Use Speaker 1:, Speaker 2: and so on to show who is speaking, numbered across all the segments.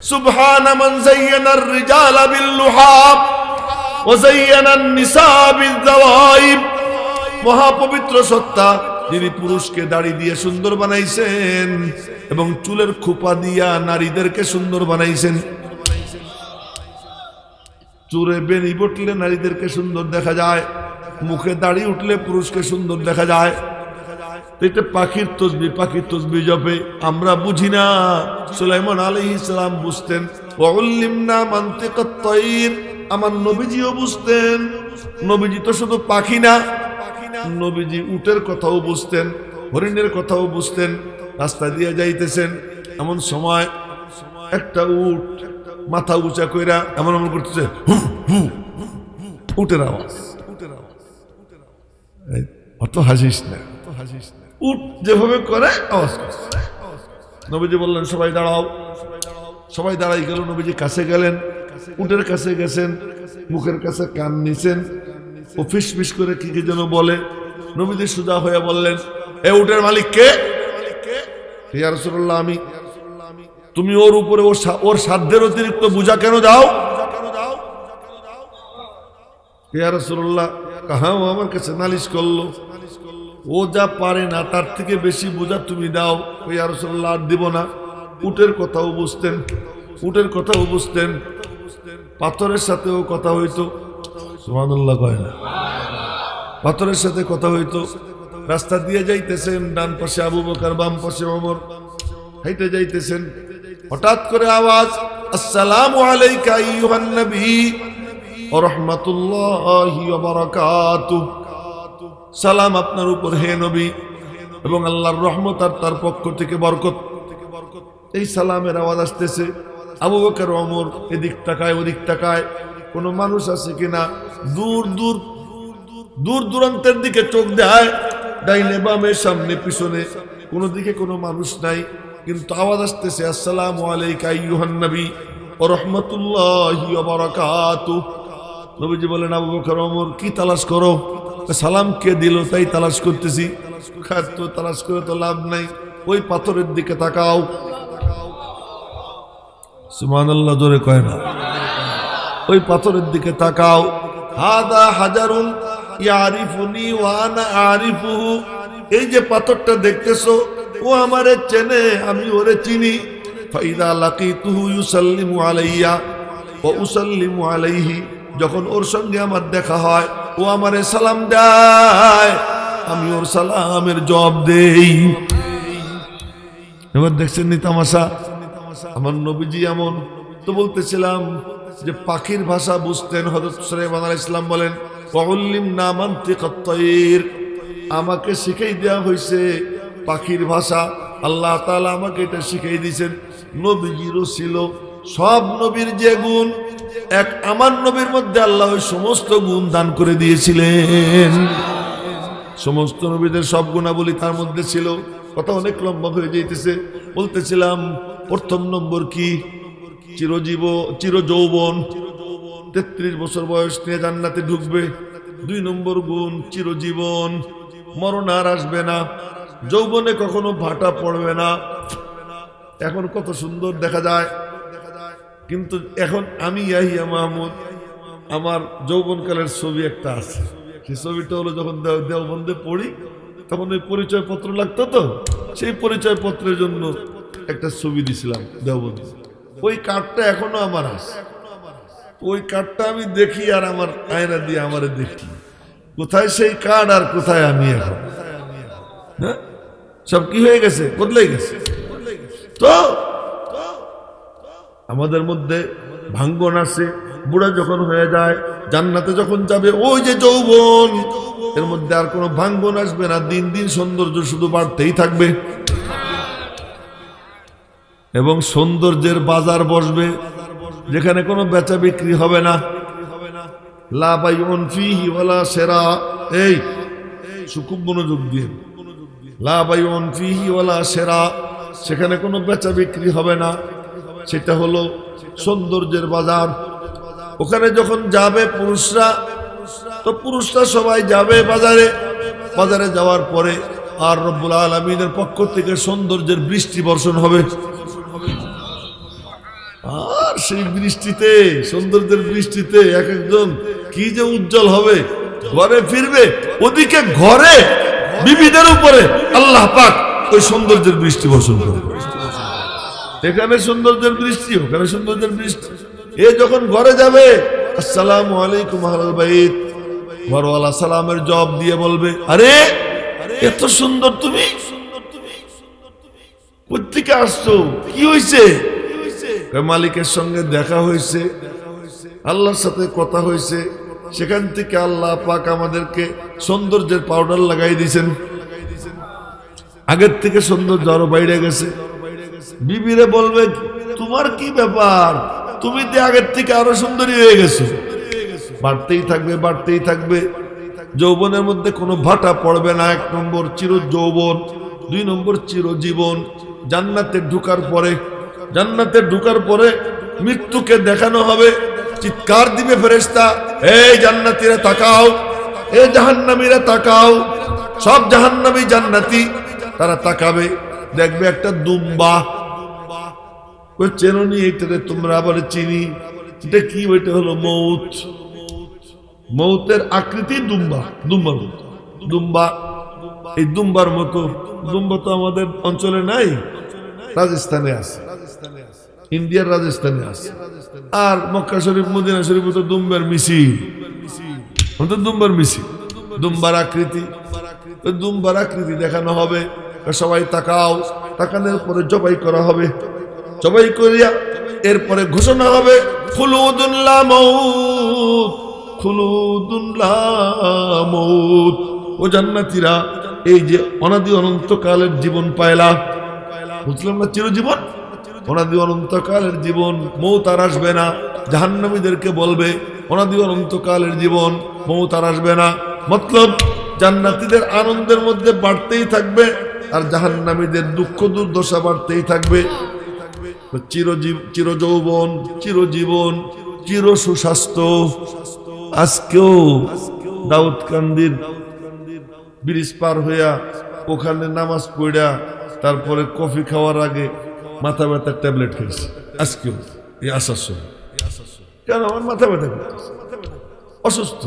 Speaker 1: سبحان من زين الرجال باللحاب وزين النساء بالذوائب মহাপবিত্র সত্তা যিনি পুরুষকে দাড়ি দিয়ে সুন্দর বানাইছেন এবং চুলের খোপা দিয়া নারীদেরকে সুন্দর বানাইছেন চুরে বেনি বটলে নারীদেরকে সুন্দর দেখা যায় মুখে দাড়ি উঠলে পুরুষকে সুন্দর দেখা যায় তো এটা পাখির তসবি পাখির তসবি জপে। আমরা বুঝি না। সুলাইমান আলী ইসলাম বুঝতেন না মানতে আমার নবীজিও বুঝতেন। নবীজি তো শুধু পাখি না। নবীজি উটের কথাও বুঝতেন, হরিণের কথাও বুঝতেন, রাস্তা দিয়ে যাইতেছেন। এমন সময় একটা উট মাথা উঁচা কইরা এমন এমন করতেছে উটের আওয়াজ উটের আওয়াজ। অত হাসিস না, অত হাসিস না। উট যেভাবে করে, আওয়াজ করছে নবীজি বললেন, সবাই দাঁড়াও। সবাই দাঁড়াই গেল, নবীজি কাছে গেলেন। উটের কাছে গেছেন, মুখের কাছে কান নিছেন। ও ফিস ফিস করে কি কি যেন বলে। নবীজি সুজা হয়ে বললেন, এ উটের মালিক কে? ইয়া আমি। তুমি ওর উপরে, ওর সাধ্যের অতিরিক্ত বুঝা কেন দাও? রাসূলুল্লাহ কাহা আমার কাছে নালিশ করল। ও যা পারে না, তার থেকে বেশি বোঝা তুমি দাও। ওই আর আর দিব না। উটের কথাও বুঝতেন, উটের কথাও বুঝতেন। পাথরের সাথেও কথা হইতো। সুবহানাল্লাহ কয় না। পাথরের সাথে কথা হইতো। রাস্তা দিয়ে যাইতেছেন, ডান পাশে আবু বকর, বাম পাশে ওমর। হাইটে যাইতেছেন। হঠাৎ করে আওয়াজ, আসসালাম আলাইকা, আইয়ুহান নবী, ওয়া রাহমাতুল্লাহি ওয়া বারাকাতুহু। সালাম আপনার উপর, হে নবী। এবং আল্লাহর রহমত আর তার পক্ষ থেকে বরকত। এই সালামের আওয়াজ আসতেছে। আবু বকর অমর এদিক তাকায়, ওদিক তাকায়। কোনো মানুষ আছে কিনা? দূর দূর দূর দূরান্তের দিকে চোখ দেয় ডাইনে বামে, সামনে, পিছনে। কোনো দিকে কোনো মানুষ নাই। কিন্তু আওয়াজ আসতেছে, আসসালামু আলাইকা আইয়ুহান নবী ওয়া রাহমাতুল্লাহি নবীজি বলেন, আবু বকর, ওমর, কি তালাশ করো? সালাম কে দিল তাই তালাশ করতেছি খার তো তালাশ করে তো লাভ নাই ওই পাথরের দিকে তাকাও সুবহানাল্লাহ জোরে কয় না ওই পাথরের দিকে তাকাও হাদা হাজারুন ইয়ারিফুনি ওয়া আনা আরিফুহু এই যে পাথরটা দেখতেছো ও আমারে চেনে আমি ওরে চিনি ফাইদা লাকিতুহু ইউসাল্লিমু আলাইয়া ও উসাল্লিমু আলাইহি যখন ওর সঙ্গে আমার দেখা হয় ও আমারে সালাম দেয়। আমি ওর সালামের জবাব দেই। এবার দেখছেন নি তামাশা আমার নবীজি এমন। তো বলতেছিলাম যে পাখির ভাষা বুঝতেন হজরত সুলাইমান আলাইহিস ইসলাম বলেন কল্লিম না মানতে কত্তয়ের আমাকে শিখাই দেওয়া হয়েছে পাখির ভাষা। আল্লাহ তাআলা আমাকে এটা শিখাই দিয়েছেন। নবীজিরও ছিল সব নবীর যে গুণ। এক আমার নবীর মধ্যে আল্লাহ সমস্ত গুণ দান করে দিয়েছিলেন। সমস্ত নবীদের সব গুণাবলী তার মধ্যে ছিল। কথা অনেক লম্বা হয়ে যাইতেছে। বলতেছিলাম, প্রথম নম্বর কি? চিরজীব চির যৌবন তেত্রিশ বছর বয়স নিয়ে জান্নাতে ঢুকবে। দুই নম্বর গুণ, চিরজীবন। মরণ আর আসবে না। যৌবনে কখনো ভাটা পড়বে না। এখন কত সুন্দর দেখা যায়। কিন্তু এখন আমি ইয়াহিয়া মাহমুদ, আমার যৌবনকালের ছবি একটা আছে। সেই ছবিটা হলো যখন দেও- দেওবন্দে পড়ি, তখন ওই পরিচয় পত্র লাগতো তো? সেই পরিচয় পত্রের জন্য একটা ছবি দিছিলাম দেওবন্দে। ওই কার্ডটা এখনও আমার আছে। ওই কার্ডটা আমি দেখি আর আমার আয়না দিয়ে আমারে দেখি। কোথায় সেই কার্ড আর কোথায় আমি এখন? হ্যাঁ? সব কি হয়ে গেছে? বদলে গেছে। তো আমাদের মধ্যে ভাঙ্গন আছে বুড়া যখন হয়ে যায়, জান্নাতে যখন যাবে, ওই যে যৌবন, এর মধ্যে আর কোনো ভাঙ্গন আসবে না, দিন দিন সৌন্দর্য শুধু বাড়তেই থাকবে। এবং সৌন্দর্যের বাজার বসবে, যেখানে কোনো বেচা বিক্রি হবে না। সেরা, এই মনোযোগ দিয়ে। সেরা, সেখানে কোনো বেচা বিক্রি হবে না। সেটা হলো সৌন্দর্যের বাজার। ওখানে যখন যাবে পুরুষরা, তো পুরুষরা সবাই যাবে বাজারে। বাজারে যাওয়ার পরে আর রব্বুল আলমিনের পক্ষ থেকে সৌন্দর্যের বৃষ্টি বর্ষণ হবে। আর সেই বৃষ্টিতে, সৌন্দর্যের বৃষ্টিতে এক একজন কি যে উজ্জ্বল হবে। ঘরে ফিরবে, ওদিকে ঘরে বিবিদের উপরে আল্লাহ পাক ওই সৌন্দর্যের বৃষ্টি বর্ষণ করে এখানে সৌন্দর্যের বৃষ্টি, ওখানে সৌন্দর্যের বৃষ্টি। এ যখন ঘরে যাবে, আসসালাম আলাইকুম বাইত। ঘরওয়ালা সালামের জব দিয়ে বলবে, আরে, এত সুন্দর তুমি। কোথেকে আসছো? কি হয়েছে মালিকের সঙ্গে দেখা হয়েছে আল্লাহর সাথে কথা হয়েছে সেখান থেকে আল্লাহ পাক আমাদেরকে সৌন্দর্যের পাউডার লাগাই দিয়েছেন। আগের থেকে সৌন্দর্য আরও বাইরে গেছে। বিবিরে বলবে, তোমার কি ব্যাপার? তুমি তো আগের থেকে আরও সুন্দরী হয়ে গেছো। বাড়তেই থাকবে বাড়তেই থাকবে। যৌবনের মধ্যে কোনো ভাটা পড়বে না। এক নম্বর চির যৌবন দুই নম্বর চিরজীবন। জান্নাতে ঢুকার পরে, জান্নাতে ঢুকার পরে মৃত্যুকে দেখানো হবে। চিৎকার দিবে ফেরেস্তা এই জান্নাতীরা তাকাও এ জাহান্নামীরা তাকাও, সব জাহান্নামী জান্নাতি, তারা তাকাবে। দেখবে একটা দুম্বা। চেননি এটারে তোমরা আবার চিনি? এটা কি? ওইটা হলো মৌত। মৌতের আকৃতি দুম্বা, দুম্বার মতো। দুম্বা, এই দুম্বার মতো। দুম্বা তো আমাদের অঞ্চলে নাই, রাজস্থানে আছে। ইন্ডিয়ার রাজস্থানে আছে। আর মক্কা শরীফ, মদিনা শরীফ তো দুম্বার তো দুম্বার মিছিল। দুম্বার আকৃতি। দুম্বার আকৃতি দেখানো হবে। সবাই তাকাও, তাকানোর পরে জবাই করা হবে। জবাই করিয়া এরপরে ঘোষণা হবে খুলুদুল্লাহ মৌত খুলুদুল্লাহ মৌত ও জান্নাতীরা, এই যে অনাদি অনন্তকালের জীবন পায়লা বুঝলাম না চিরজীবন? অনাদি অনন্তকালের জীবন মৌত আর আসবে না। জাহান্নামীদেরকে বলবে, অনাদি অনন্তকালের জীবন মৌত আর আসবে না। মতলব, জান্নাতীদের আনন্দের মধ্যে বাড়তেই থাকবে। আর জাহান্নামীদের দুঃখ দুর্দশা বাড়তেই থাকবে। চিরজীব চিরযৌবন চিরজীবন চির সুস্বাস্থ্য আজকেও দাউদকান্দির ব্রিজ পার হইয়া ওখানে নামাজ পড়া তারপরে কফি খাওয়ার আগে মাথা ব্যথার ট্যাবলেট খেয়েছি। আজকেও এই আসার সময়। কেন? আমার মাথা ব্যথা অসুস্থ।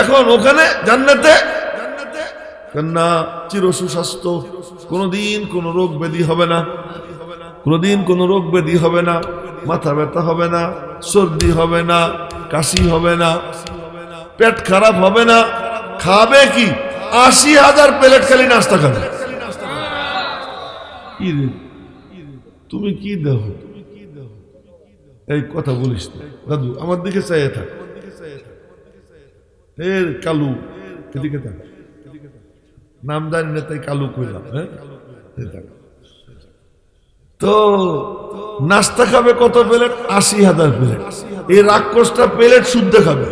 Speaker 1: এখন ওখানে জান্নাতে না চির সুস্বাস্থ্য কোনোদিন কোনো রোগ ব্যাধি হবে না। কোনোদিন কোনো রোগ ব্যাধি হবে না, মাথা ব্যথা হবে না, সর্দি হবে না, কাশি হবে না, পেট খারাপ হবে না। খাবে কি? আশি হাজার প্লেট খালি নাস্তা খাবে। কি? তুমি কি দেহ? এই কথা বলিস দাদু, আমার দিকে চাইয়ে থাক। কালু, এদিকে থাক। নাম জানি না তাই কালু কইলাম হ্যাঁ তো নাস্তা খাবে কত প্লেট? আশি হাজার প্লেট। এই রাক্ষসটা প্লেট শুদ্ধ খাবে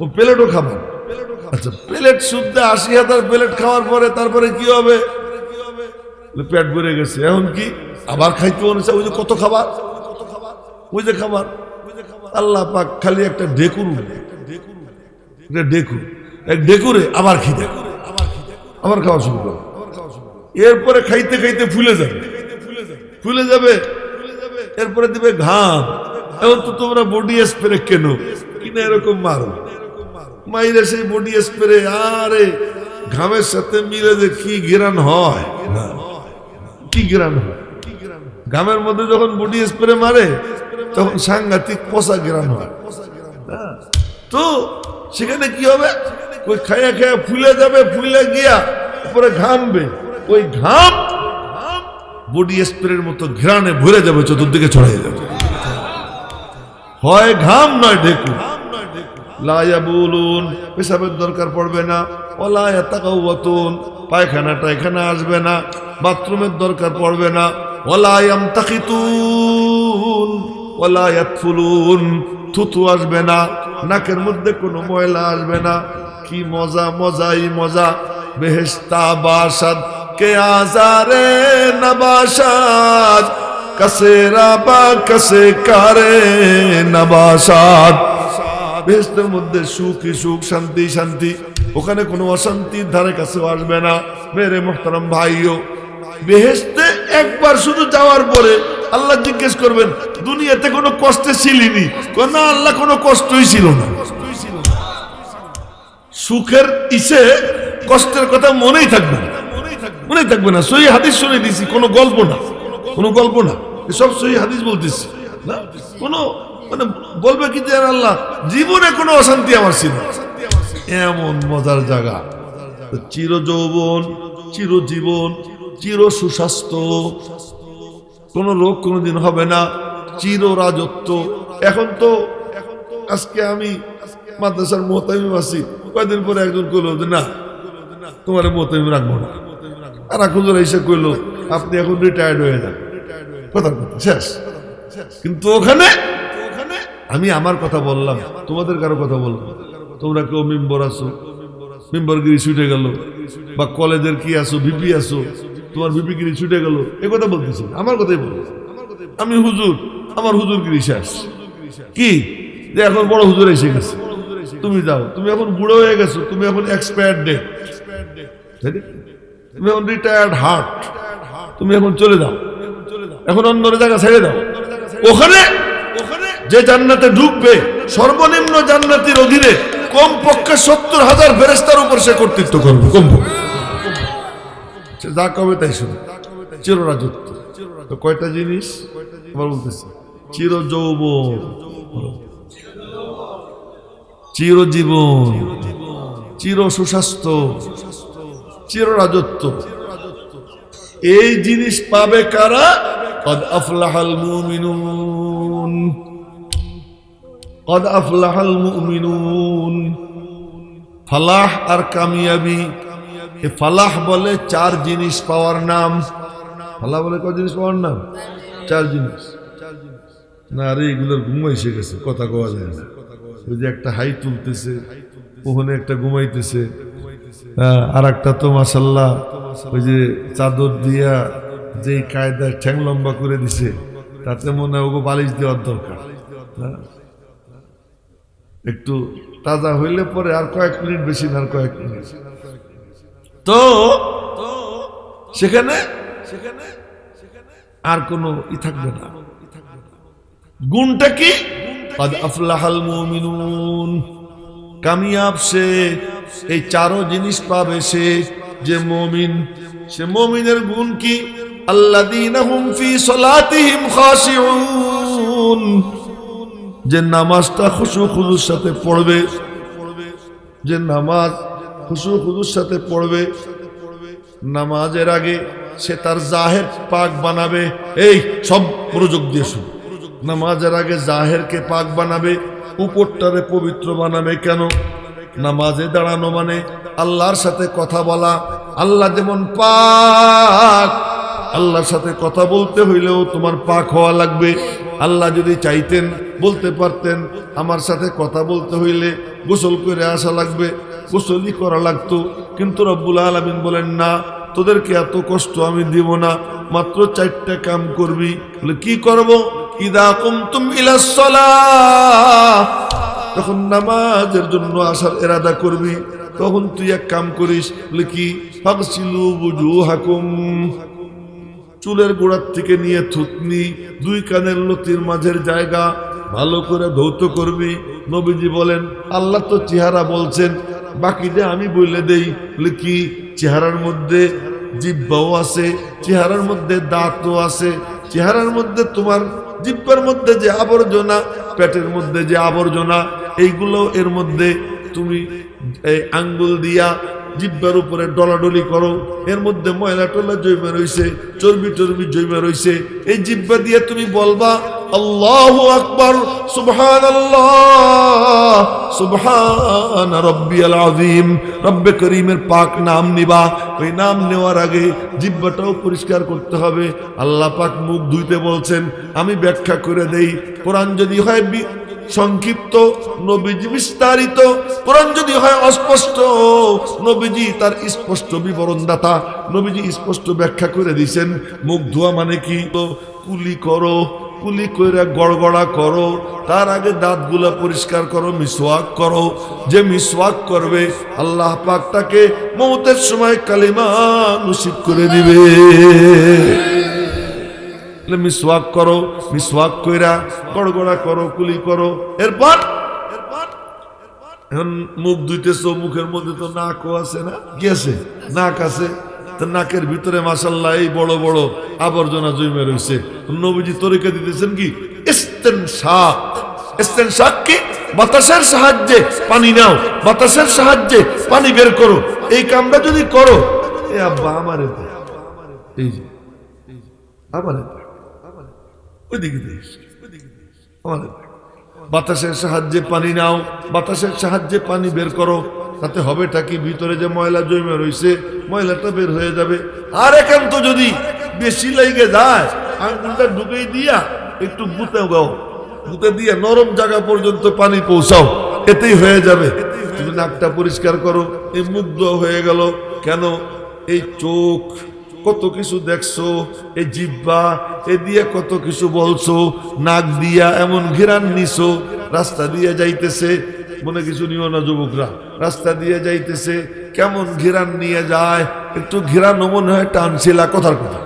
Speaker 1: ও প্লেটও খাবে আচ্ছা প্লেট শুদ্ধ আশি হাজার প্লেট খাওয়ার পরে তারপরে কি হবে? পেট ভরে গেছে। এখন কি? আবার খাইতে মনে ওই যে কত খাবার? ওই যে খাবার। আল্লাহ পাক খালি একটা ডেকুর ডেকুর এক ডেকুরে আবার খিদে। আবার খাওয়া শুরু করে। এরপরে খাইতে খাইতে ফুলে যাবে। ফুলে যাবে, এরপরে দিবে ঘাম। এখন তো তোমরা বডি স্প্রে কেন? কিনা এরকম মারো। মাইরে সেই বডি স্প্রে, আরে, ঘামের সাথে মিলে যে কি গিরান হয়? কি গিরান হয়? ঘামের মধ্যে যখন বডি স্প্রে মারে, তখন সাংঘাতিক পচা গিরান হয়। হ্যাঁ। তো সেখানে কি হবে? ওই খাইয়া খাইয়া ফুলে যাবে, ফুলে গিয়া উপরে ঘামবে। ওই ঘাম বডি স্প্রের মতো ঘ্রাণে ভরে যাবে, চতুর্দিকে ছড়াই যাবে। হয় ঘাম নয় ঢেকু লায়া বলুন, পেশাবের দরকার পড়বে না। ওলায়া তাকাউতুন পায়খানা টায়খানা আসবে না, বাথরুমের দরকার পড়বে না। ওলায়াম তাকিতুন ওলায়াত ফুলুন, থুতু আসবে না, নাকের মধ্যে কোনো ময়লা আসবে না। কি মজা, মজাই মজা। বেহেস্তা বাসাদ, কে আজারে নবাসাদ কসে রাবা কসে কারে নবাসাদ বেহেস্তের মধ্যে সুখী সুখ, শান্তি শান্তি। ওখানে কোনো অশান্তির ধারে কাছেও আসবে না। মেরে মোহতারাম ভাইও। বেহেস্তে একবার শুধু যাওয়ার পরে আল্লাহ জিজ্ঞেস করবেন, দুনিয়াতে কোনো কষ্টে ছিলিনি? না, আল্লাহ কোনো কষ্টই ছিল না। সুখের ইসে, কষ্টের কথা মনেই থাকবে না। মনেই থাকবে না। সই হাদিস শুনে দিছি, কোনো গল্প না। কোনো গল্প না। সব সই হাদিস বলতেছি, না? কোনো মানে বলবে কি যে আল্লাহ, জীবনে কোনো অশান্তি আমার ছিল এমন মজার জায়গা। চির যৌবন চিরজীবন, চির সুস্বাস্থ্য। কোনো রোগ কোনোদিন হবে না। চির রাজত্ব। এখন তো আজকে আমি মাদ্রাসার মোহতামিম আছি। কয়েকদিন পরে একজন কইলো না, তোমার মোহতামিম রাখব না। আর এখন এসে কইলো, আপনি এখন রিটায়ার্ড হয়ে যান। শেষ। কিন্তু ওখানে আমি আমার কথা বললাম, তোমাদের কারও কথা বললাম। তোমরা কেউ মেম্বর আছো, মেম্বরগিরি ছুটে গেল, বা কলেজের কি আছো, ভিপি আছো, তোমার ভিপিগিরি ছুটে গেল, এ কথা বলতেছি আমার কথাই বলতেছি আমি হুজুর, আমার হুজুরগিরি শেষ। কি? যে এখন বড় হুজুর এসে গেছে। তুমি যাও। তুমি এখন বুড়ো হয়ে গেছো, তুমি এখন এক্সপায়ার ডে তুমি এখন রিটায়ার্ড হার্ট তুমি এখন চলে যাও। এখন অন্য জায়গা ছেড়ে দাও। ওখানে যে জান্নাতে ঢুকবে, সর্বনিম্ন জান্নাতির অধীনে কম পক্ষে সত্তর হাজার ফেরেস্তার উপর সে কর্তৃত্ব করবে। কম পক্ষে। যা কবে তাই শুনে। চিররাজত্ব। কয়টা জিনিস? আবার বলতেছি চির যৌবন চিরজীবন চির সুস্বাস্থ্য চির রাজত্ব এই জিনিস পাবে কারা? কদ আফলাহাল মুমিনুন। কদ আফলাহাল মুমিনুন। ফালাহ আর কামিয়াবি। এ ফালাহ বলে চার জিনিস পাওয়ার নাম। ফালাহ বলে কত জিনিস পাওয়ার নাম? চার জিনিস। না আরে এগুলোর ঘুম এসে গেছে, কথা কওয়া যায় না। ওই যে একটা হাই তুলতেছে ওখানে একটা ঘুমাইতেছে। হ্যাঁ, আর একটা তো মাসাল্লাহ ওই যে চাদর দিয়া যে কায়দায় ঠ্যাং লম্বা করে দিছে তাতে মনে হয় ওগো বালিশ দেওয়ার দরকার। হ্যাঁ। একটু তাজা হইলে পরে আর কয়েক মিনিট বেশি না আর কয়েক মিনিট। তো সেখানে সেখানে আর কোনো ই থাকবে না। গুণটা কি? কামিয়াব সে, এই চারো জিনিস পাবে সে, যে মমিন, সে মমিনের গুণ কি? যে নামাজটা খুশু খুজুর সাথে পড়বে, যে নামাজ খুশু খুজুর সাথে পড়বে, নামাজের আগে সে তার জাহের পাক বানাবে। এই সব প্রযোগ দিয়ে শুনবে নামাজের আগে জাহেরকে পাক বানাবে, উপরটারে পবিত্র বানাবে কেন? নামাজে দাঁড়ানো মানে আল্লাহর সাথে কথা বলা। আল্লাহ যেমন পাক, আল্লাহর সাথে কথা বলতে হইলেও তোমার পাক হওয়া লাগবে। আল্লাহ যদি চাইতেন, বলতে পারতেন, আমার সাথে কথা বলতে হইলে গোসল করে আসা লাগবে, গোসলই করা লাগতো। কিন্তু রব্বুল আলমিন বলেন, না, তোদেরকে এত কষ্ট আমি দিব না, মাত্র চারটা কাম করবি। বলে, কি করব? ইদা কুমতুম তখন নামাজের জন্য আসার এরাদা করবি। তখন তুই এক কাম করিস বলে কি ফাগসিলু বুজুহাকুম। চুলের গোড়ার থেকে নিয়ে থুতনি, দুই কানের লতির মাঝের জায়গা ভালো করে ধৌত করবি। নবীজি বলেন, আল্লাহ তো চেহারা বলছেন, বাকি যে আমি বলে দেই কি চেহারার মধ্যে জিব্বাও আছে, চেহারার মধ্যে দাঁতও আছে, চেহারার মধ্যে তোমার জিব্বার মধ্যে যে আবর্জনা, পেটের মধ্যে যে আবর্জনা, এইগুলো এর মধ্যে তুমি এই আঙ্গুল দিয়া জিব্বার উপরে ডলাডলি করো। এর মধ্যে ময়লা টলা জৈমা রয়েছে, চর্বি টর্বি জৈমা রয়েছে। এই জিব্বা দিয়ে তুমি বলবা আল্লাহ আকবর সুবহান সুবহান রব্বিয়াল আযীম। রব্বে করিমের পাক নাম নিবা। ওই নাম নেওয়ার আগে জিব্বাটাও পরিষ্কার করতে হবে। আল্লাহ পাক মুখ ধুইতে বলছেন, আমি ব্যাখ্যা করে দেই। কোরআন যদি হয় সংক্ষিপ্ত, নবীজি বিস্তারিত। কোরআন যদি হয় অস্পষ্ট, নবীজি তার স্পষ্ট বিবরণদাতা। নবীজি স্পষ্ট ব্যাখ্যা করে দিয়েছেন মুখ ধোয়া মানে কি? কুলি করো কুলি কইরা গড়গড়া করো, তার আগে দাঁতগুলা পরিষ্কার করো, মিসওয়াক করো। যে মিসওয়াক করবে, আল্লাহ পাক তাকে মৌতের সময় কালিমা নসিব করে দিবে। মিসওয়াক করো, মিসওয়াক কইরা গড়গড়া করো কুলি করো। এরপর? মুখ ধুইতেছ, মুখের মধ্যে তো নাকও আছে না? কি আছে? নাক আছে। নাকের ভিতরে মাসাল্লাহ এই বড় বড় আবর্জনা জমে রয়েছে। নবীজি তরিকা দিতেছেন কি? বাতাসের সাহায্যে পানি নাও, বাতাসের সাহায্যে পানি বের করো। এই কামটা যদি করো, এ আব্বা, আমারে এই আমারে বাতাসের সাহায্যে পানি নাও, বাতাসের সাহায্যে পানি বের করো। তাতে হবেটা কি? ভিতরে যে ময়লা জমে রয়েছে ময়লাটা বের হয়ে যাবে। আর একান্ত যদি বেশি লেগে যায় আঙুলটা ঢুকেই দিয়া একটু বুতে গাও বুতে দিয়া নরম জায়গা পর্যন্ত পানি পৌঁছাও, এতেই হয়ে যাবে। তুমি নাকটা পরিষ্কার করো, এই মুগ্ধ হয়ে গেল। কেন? এই চোখ, কত কিছু দেখছ, এই জিব্বা, এ দিয়ে কত কিছু বলছো, নাক দিয়া এমন ঘিরান নিছো, রাস্তা দিয়ে যাইতেছে, মনে কিছু নিও না যুবকরা। রাস্তা দিয়ে যাইতেছে, কেমন ঘিরান নিয়ে যায়? একটু ঘিরান মনে হয় টানছিলা, কথার কথা।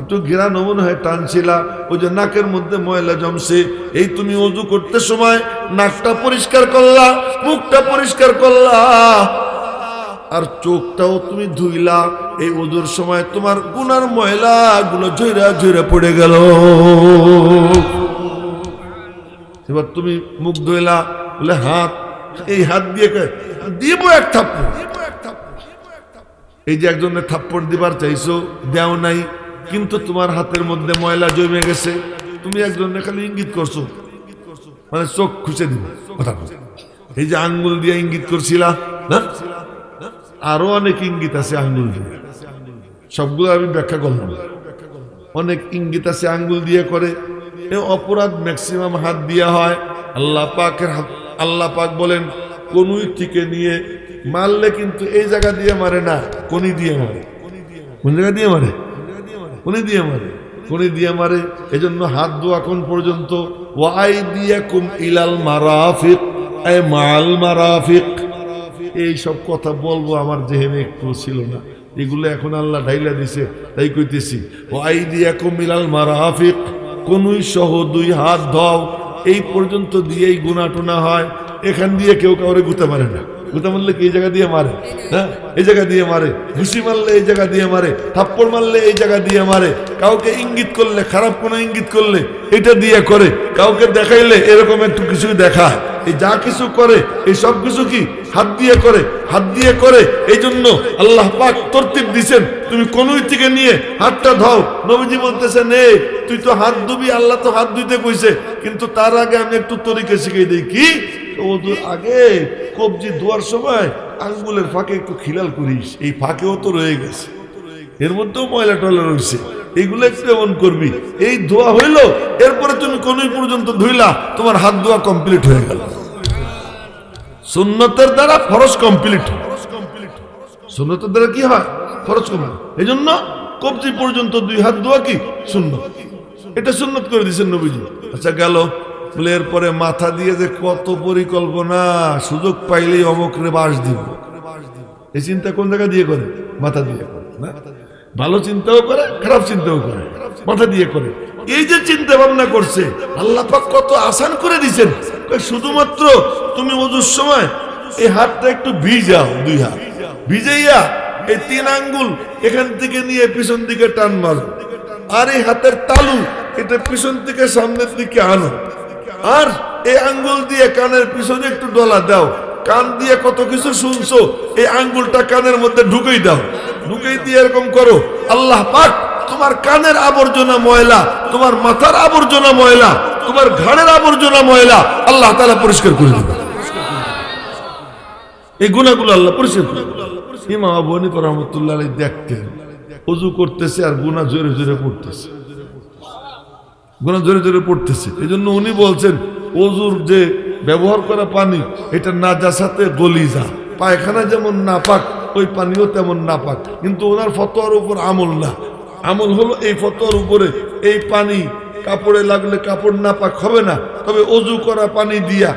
Speaker 1: একটু ঘিরান মনে হয় টানছিলা, ওই যে নাকের মধ্যে ময়লা জমছে। এই তুমি অজু করতে সময় নাকটা পরিষ্কার করলা, মুখটা পরিষ্কার করলা, আর চোখটাও তুমি ধুইলা। এই ওজোর সময় তোমার গুনার ময়লা গুলো ঝইরা ঝইরা পড়ে গেল। এবার তুমি মুখ ধুইলা, বলে, হাত এই হাত দিয়ে দিব এক থাপ্পড়। এই যে একজনের থাপ্পড় দিবার চাইছো, দেও নাই, কিন্তু তোমার হাতের মধ্যে ময়লা জমে গেছে। তুমি একজনের খালি ইঙ্গিত করছ মানে চোখ খুঁজে দিব এই যে আঙ্গুল দিয়ে ইঙ্গিত করছিলা, না? আরও অনেক ইঙ্গিত আছে আঙ্গুল দিয়ে। সবগুলো আমি ব্যাখ্যা করলাম। অনেক ইঙ্গিত আছে আঙ্গুল দিয়ে করে। অপরাধ ম্যাক্সিমাম হাত দিয়া হয়, আল্লাহ পাকের হাত আল্লাহ পাক বলেন কনুই থেকে নিয়ে মারলে কিন্তু এই জায়গা দিয়ে মারে না, কনি দিয়ে মারে। কোন জায়গা দিয়ে মারে? কোনি দিয়ে মারে। কোনি দিয়ে মারে, এজন্য হাত দোয়া কোন পর্যন্ত ওয়াই দিয়ে কুম ইলাল মারাফিক মাল মারাফিক। এই সব কথা বলব আমার জেহেনে একটু ছিল না। এগুলো এখন আল্লাহ ঢাইলা দিছে, তাই কইতেছি ও আই দিয়া মিলাল মারাফিক, কোনুই সহ দুই হাত ধও এই পর্যন্ত দিয়েই গুণা টুনা হয়। এখান দিয়ে কেউ কাউরে গুতে পারে না। গুতে মারলে কি এই জায়গা দিয়ে মারে? হ্যাঁ? এই জায়গা দিয়ে মারে। ঘুষি মারলে এই জায়গা দিয়ে মারে। থাপ্পড় মারলে এই জায়গা দিয়ে মারে। কাউকে ইঙ্গিত করলে, খারাপ কোনো ইঙ্গিত করলে, এটা দিয়ে করে। কাউকে দেখাইলে এরকম একটু কিছু দেখা। এই যা কিছু করে, এই সব কিছু কি হাত দিয়ে করে, হাত দিয়ে করে? এই জন্য আল্লাহ পাক তরতিব দিছেন, তুমি কোন থেকে নিয়ে হাতটা ধাও। নবীজি বলতেছে এই তুই তো হাত ধুবি, আল্লাহ তো হাত ধুইতে কইছে। কিন্তু তার আগে আমি একটু তরিকে শিখিয়ে দিই, কি? আগে কবজি ধোয়ার সময় আঙ্গুলের ফাঁকে একটু খিলাল করিস। এই ফাঁকেও তো রয়ে গেছে। এর মধ্যেও ময়লা টয়লা রয়েছে। একটু এমন করবি? এই ধোয়া হইল, এরপরে তুমি কোন পর্যন্ত ধুইলা, তোমার হাত ধোয়া কমপ্লিট হয়ে গেল। সুন্নতের দ্বারা ফরজ কমপ্লিট সুন্নতের দ্বারা কি হয়? ফরজ কমপ্লিট এই জন্য কবজি পর্যন্ত দুই হাত ধোয়া কি? শূন্য এটা সুন্নত করে দিয়েছেন নবীজি। আচ্ছা গেল। বলে এরপরে মাথা দিয়ে যে কত পরিকল্পনা, সুযোগ পাইলেই অমকরে বাস দিব। এই চিন্তা কোন জায়গা দিয়ে করে? মাথা দিয়ে করে, না? ভালো চিন্তাও করে, খারাপ চিন্তাও করে, মাথা দিয়ে করে। এই যে চিন্তা ভাবনা করছে, আল্লাহ পাক কত আসান করে কই শুধুমাত্র তুমি ওজুর সময় এই হাতটা একটু ভিজাও, দুই হাত। ভিজাইয়া এই তিন আঙ্গুল এখান থেকে নিয়ে পিছন দিকে টান মারো। আর এই হাতের তালু এটা পিছন থেকে সামনের দিকে আনো। আর এই আঙ্গুল দিয়ে কানের পিছনে একটু ডলা দাও। কান দিয়ে কত কিছু শুনছো, এই আঙ্গুলটা কানের মধ্যে ঢুকেই দাও। ঢুকেই দিয়ে এরকম করো। আল্লাহ পাক তোমার কানের আবর্জনা ময়লা, তোমার মাথার আবর্জনা ময়লা, তোমার ঘাড়ের আবর্জনা ময়লা আল্লাহ তালা পরিষ্কার করে দেবে। এই গুণাগুলো আল্লাহ পরিষ্কার করে। ইমাম রহমতুল্লাহ দেখতেন অজু করতেছে আর গুণা জোরে জোরে পড়তেছে। গুণা জোরে জোরে পড়তেছে। এই জন্য উনি বলছেন অজুর যে ব্যবহার করা পানি, এটা নাজাসাতে গলিজা। পায়খানা যেমন নাপাক, ওই পানিও তেমন নাপাক। কিন্তু ওনার ফতোয়ার উপর আমল না। আমল হলো এই ফতোয়ার উপরে এই পানি, কাপড়ে লাগলে কাপড় না পাক হবে না, তবে অজু করা পানি দিয়া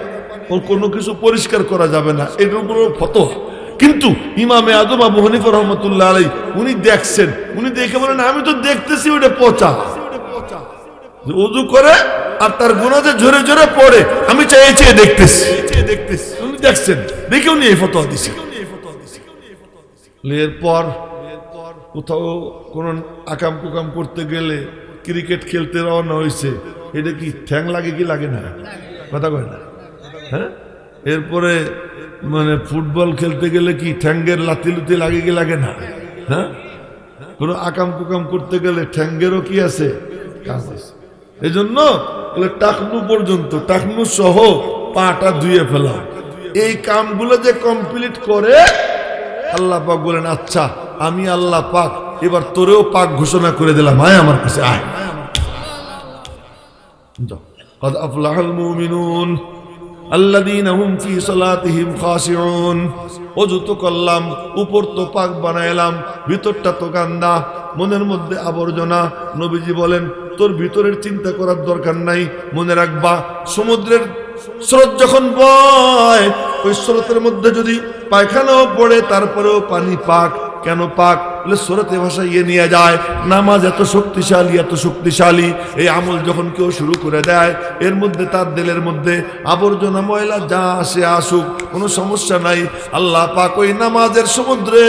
Speaker 1: ওর কোনো কিছু পরিষ্কার করা যাবে না এর উপরে ফতোয়া। কিন্তু ইমামে আদম আবু হানিফা রহমতুল্লাহ আলাই উনি দেখছেন, উনি দেখে বলেন, আমি তো দেখতেছি, ওটা পচা। যে উজু করে আর তার গুণাতে ঝরে ঝরে পড়ে আমি চেয়ে চেয়ে দেখতেছি। উনি দেখছেন? দেখে উনি এই ফতোয়া দিছেন এরপর কোথাও কোন আকাম কুকাম করতে গেলে ক্রিকেট খেলতে রওনা হয়েছে এটা কি ঠ্যাং লাগে কি লাগে না? কথা কয় না। হ্যাঁ? এরপরে মানে ফুটবল খেলতে গেলে কি ঠ্যাঙ্গের লাতি লুতি লাগে কি লাগে না? হ্যাঁ? কোনো আকাম কুকাম করতে গেলে ঠ্যাঙ্গেরও কি আছে? কাজ আছে। এই জন্য বলে টাকনু পর্যন্ত টাকনু সহ পাটা ধুয়ে ফেলা এই কামগুলো যে কমপ্লিট করে আল্লাহ পাক বলেন আচ্ছা আমি আল্লাহ পাক এবার তোরেও পাক ঘোষণা করে দিলাম আয় আমার কাছে আয় যাও। قد أفلح المؤمنون الذين هم في صلاتهم خاشعون অজু তো করলাম উপর তো পাক বানাইলাম ভিতরটা তো গান্দা মনের মধ্যে আবর্জনা নবীজি বলেন তোর ভিতরের চিন্তা করার দরকার নাই, মনে রাখবা, সমুদ্রের স্রোত যখন বয়, ওই স্রোতের মধ্যে যদি পায়খানাও পড়ে, তারপরেও পানি পাক। কেন পাক? বলে সুরতে ভাষা ইয়ে নিয়ে যায়, নামাজ এত শক্তিশালী এত শক্তিশালী। এই আমল যখন কেউ শুরু করে দেয়, এর মধ্যে তার দিলের মধ্যে আবর্জনা ময়লা যা আসে আসুক, কোনো সমস্যা নাই। আল্লাহ পাক ওই নামাজের সমুদ্রে,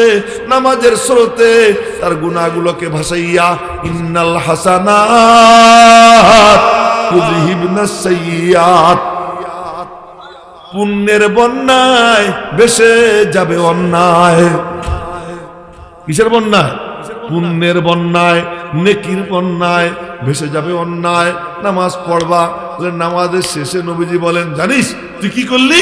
Speaker 1: নামাজের স্রোতে তার গুণাগুলোকে ভাসাইয়া, ইন্নাল হাসানাত পুণ্যের বন্যায় বেসে যাবে অন্যায়। কিসের বন্যায়? পুণ্যের বন্যায়, নেকির বন্যায়, ভেসে যাবে অন্যায়, নামাজ পড়বা, বলে নামাজের শেষে নবীজি বলেন, জানিস, তুই কি করলি?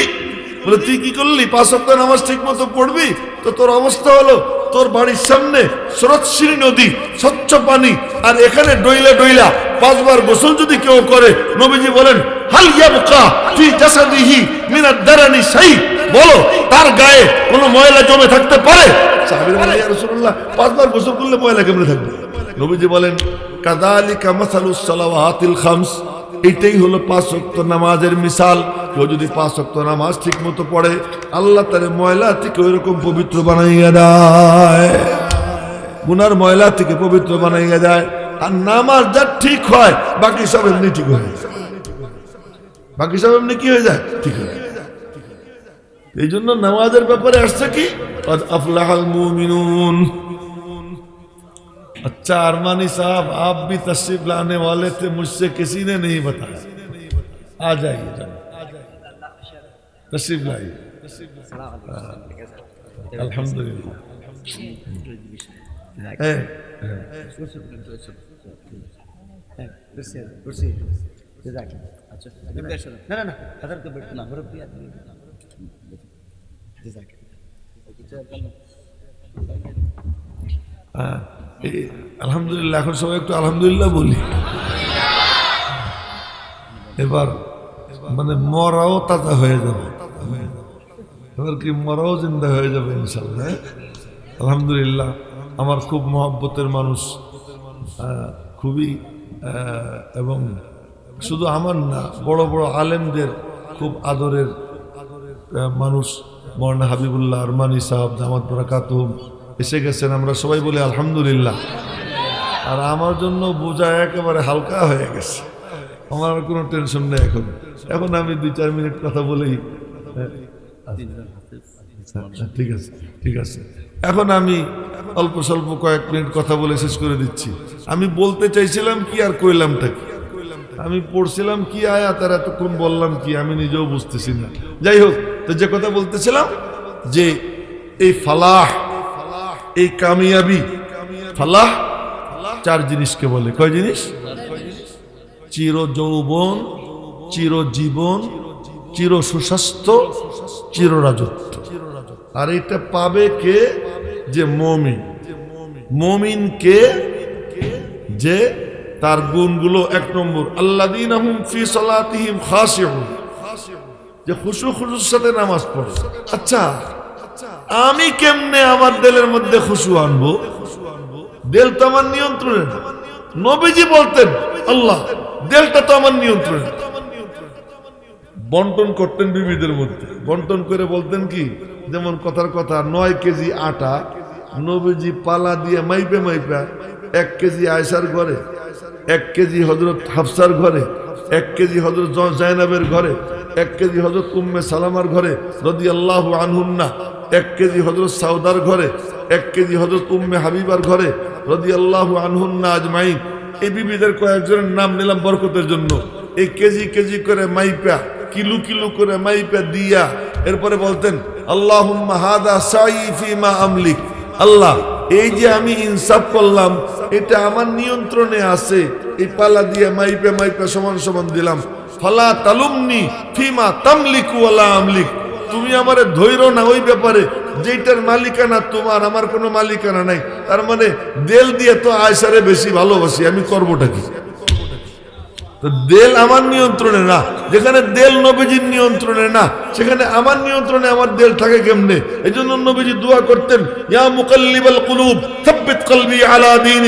Speaker 1: বলে, তুই কি করলি? পাঁচ সপ্তাহ নামাজ ঠিক মতো পড়বি? তো তোর অবস্থা হলো, তোর বাড়ির সামনে স্রোতশিনী নদী, স্বচ্ছ পানি, আর এখানে ডইলা ডইলা পাঁচবার গোসল যদি কেউ করে, নবীজি বলেন, হাল ইয়াবকা ফি জাসাদিহি মিনাদ দারানি শাই বলো, তার গায়ে কোনো ময়লা জমে থাকতে পারে? রাসূলুল্লাহ, পাঁচবার গোসল করলে ময়লা কেমনে থাকবে? নবীজি বলেন, কাযালিকা মাসালুস সালাওয়াতিল খামস, এটাই হলো পাঁচ ওয়াক্ত নামাজের মিসাল। কেউ যদি পাঁচ ওয়াক্ত নামাজ ঠিক মতো পড়ে, আল্লাহ তার ময়লা থেকে ওইরকম পবিত্র বানাইয়া দেয়। গুনার ময়লা থেকে পবিত্র বানাইয়া দেয়। আর নামাজ যা ঠিক হয়, বাকি সব এমনি ঠিক হয়ে। যায় বাকি সব এমনি কি হয়ে যায়? ঠিক হয়ে যায়। এই জন্য নামাজের ব্যাপারে আসছে কি আফলাহাল মুমিনুন अच्छा अरमानी साहब आप भी तशरीफ लाने वाले थे मुझसे किसी ने नहीं बताया आ जाइए तशरीफ लाइए अल्हम्दुलिल्लाह
Speaker 2: ना ना ना
Speaker 1: हजरत बैठना আলহামদুলিল্লাহ, এখন সবাই একটু আলহামদুলিল্লাহ বলি এবার মানে মরাও তাজা হয়ে যাবে এবার কি মরাও জিন্দা হয়ে যাবে ইনশাল্লাহ হ্যাঁ? আলহামদুলিল্লাহ, আমার খুব মহব্বতের মানুষ খুবই এবং শুধু আমার না, বড় বড় আলেমদের খুব আদরের মানুষ মৌলানা হাবিবুল্লাহ আরমানি সাহেব জামাত বরাকাতুম এসে গেছেন আমরা সবাই বলি আলহামদুলিল্লাহ। আর আমার জন্য বোঝা একেবারে হালকা হয়ে গেছে। আমার কোনো টেনশন নেই এখন। এখন আমি দুই চার মিনিট কথা বলেই হ্যাঁ, ঠিক আছে ঠিক আছে। এখন আমি অল্প স্বল্প কয়েক মিনিট কথা বলে শেষ করে দিচ্ছি। আমি বলতে চাইছিলাম কি আর কইলামটা কি? আমি পড়ছিলাম কি আয়াত আর এতক্ষণ বললাম কি আমি নিজেও বুঝতেছি না। যাই হোক তো যে কথা বলতেছিলাম যে এই ফালাহ, এই কামিয়াবি ফালাহ চার জিনিসকে বলে। কয় জিনিস? চির যৌবন চির জীবন চির সুস্বাস্থ্য চির রাজত্ব আর এটা পাবে কে? যে মমিন। মমিন কে? যে তার গুণগুলো এক নম্বর। আল্লাদিন ফি সালাতিহিম খাশিউন। যে খুশু খুশুর সাথে নামাজ পড়ে। আচ্ছা আমি কেমনে আমার দেলের মধ্যে খুশু আনব? দিল তো আমার নিয়ন্ত্রণে। নবীজি বলতেন, আল্লাহ, দেলটা তো আমার নিয়ন্ত্রণে বন্টন করতেন বিবিদের মধ্যে। বন্টন করে বলতেন কি, যেমন কথার কথা, নয় কেজি আটা নবীজি পালা দিয়ে মাইপে মাইপা এক কেজি আয়সার ঘরে, এক কেজি হজরত হাফসার ঘরে এক কেজি হজরত জ- জাইনাবের ঘরে, এক কেজি হজরত উম্মে সালামার ঘরে রদি আল্লাহ আনহুন্না, এক কেজি হজরত সাউদার ঘরে, এক কেজি হজরত উম্মে হাবিবার ঘরে রদি আল্লাহ আনহুন্না আজমাইন। এই বিবিদের কয়েকজনের নাম নিলাম বরকতের জন্য। এই কেজি কেজি করে মাইপা, কিলো কিলো করে মাইপা দিয়া, এরপরে বলতেন আল্লাহ আমলিক। আল্লাহ এই যে আমি ইনসাফ করলাম, এটা আমার নিয়ন্ত্রণে আছে। এই পালা দিয়ে মাইপে মাইপে সমান সমান দিলাম। ফলা তালুমনি ফিমা তামলিক ওয়ালা আমলিক। তুমি আমারে ধৈর্য না ওই ব্যাপারে। যেটার মালিকানা তোমার, আমার কোনো মালিকানা নাই। তার মানে দেল দিয়ে তো আয়সারে বেশি ভালোবাসি, আমি করবোটা কি? দেল আমার নিয়ন্ত্রণে না। যেখানে দেল নবীজির নিয়ন্ত্রণে না, সেখানে আমার নিয়ন্ত্রণে আমার দেল থাকে কেমনে? এই জন্য নবীজি দোয়া করতেন, ইয়া মুকাল্লিবাল কুলুব, সাব্বিত কলবি আলা দীনি